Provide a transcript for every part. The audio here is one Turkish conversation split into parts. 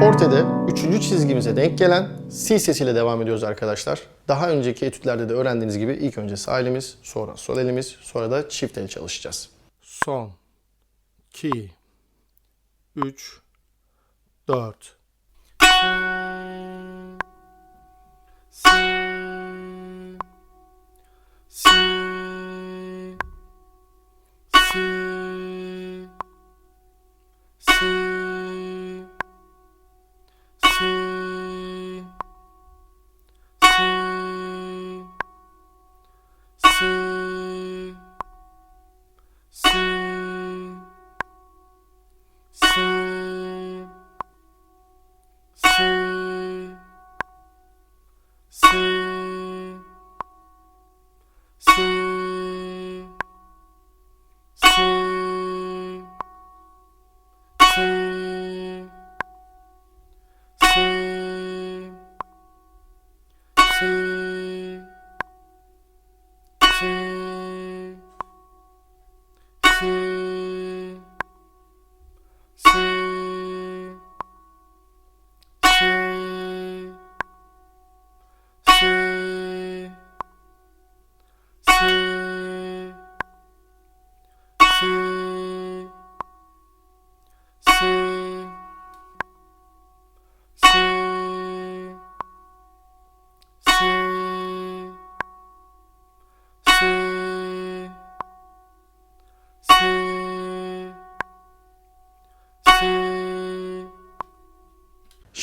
Porte'de üçüncü çizgimize denk gelen si sesiyle devam ediyoruz arkadaşlar. Daha önceki etütlerde de öğrendiğiniz gibi ilk önce sağ elimiz, sonra sol elimiz, sonra da çift el çalışacağız. Son, 2, 3, 4.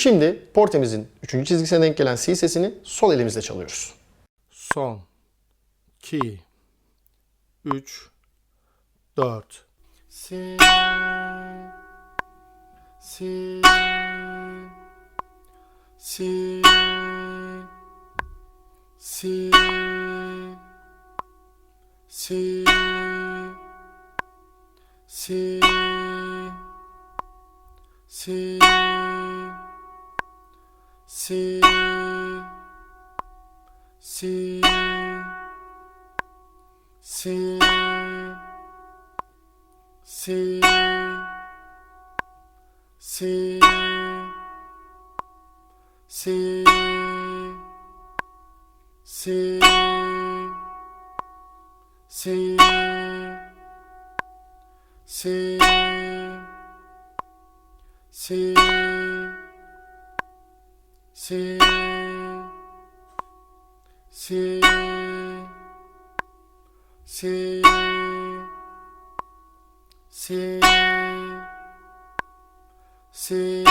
Şimdi portemizin üçüncü çizgisine denk gelen si sesini sol elimizle çalıyoruz. Son, 2, 3, 4. Si, si, si, si, si, si, si, 시, 시, 시, 시, 시, 시, 시, 시, 시, 시, 시, 시, 시, 시, 시,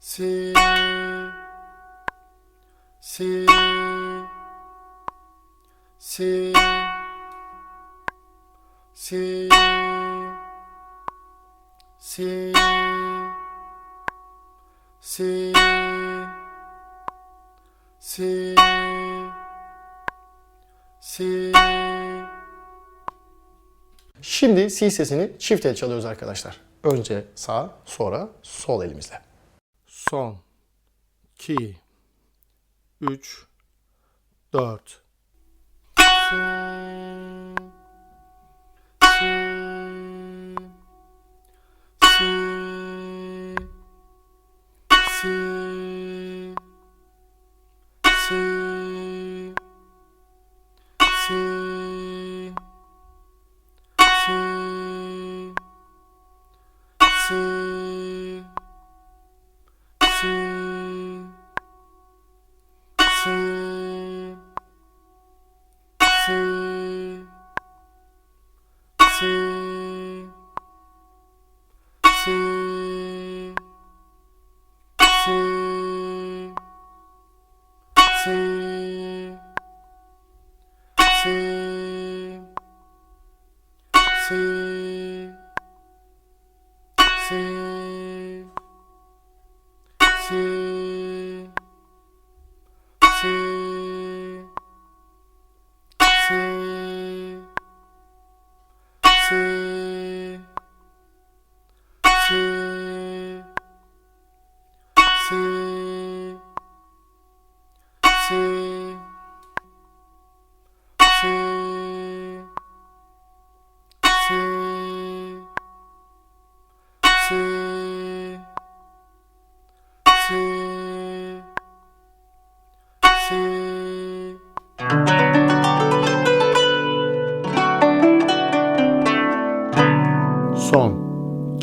시, 시, 시, 시, 시, si, si, si, Şimdi si sesini çift el çalıyoruz arkadaşlar. Önce sağ, sonra sol elimizle. son, 2, 3, 4. Si,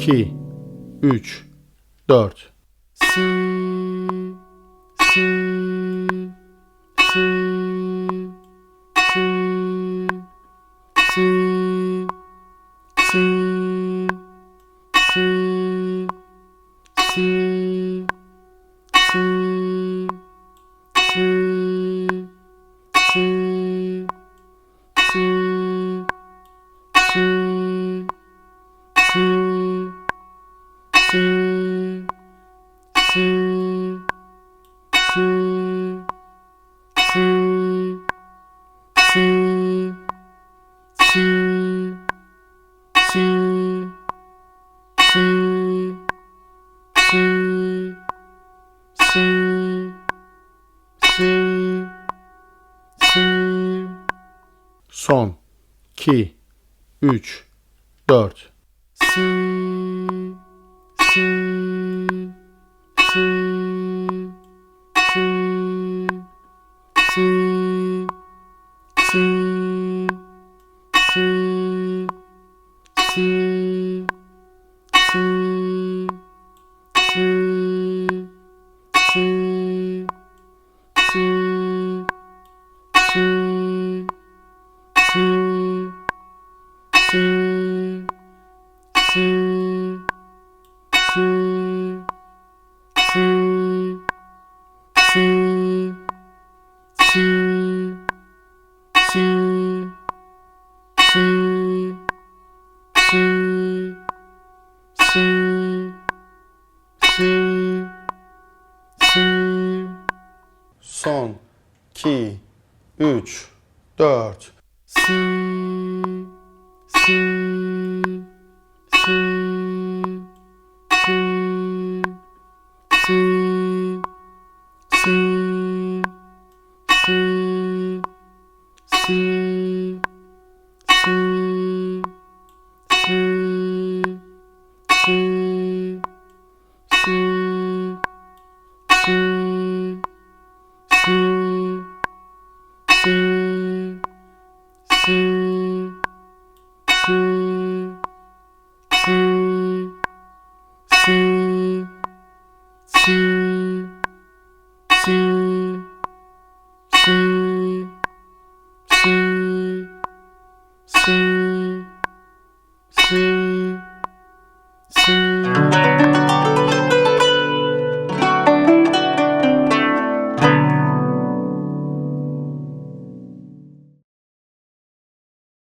2 3 4 son, ki, üç, dört. Si, si, si, si, si, si. dört. Si, si, si, si, si, si, si, si. soon.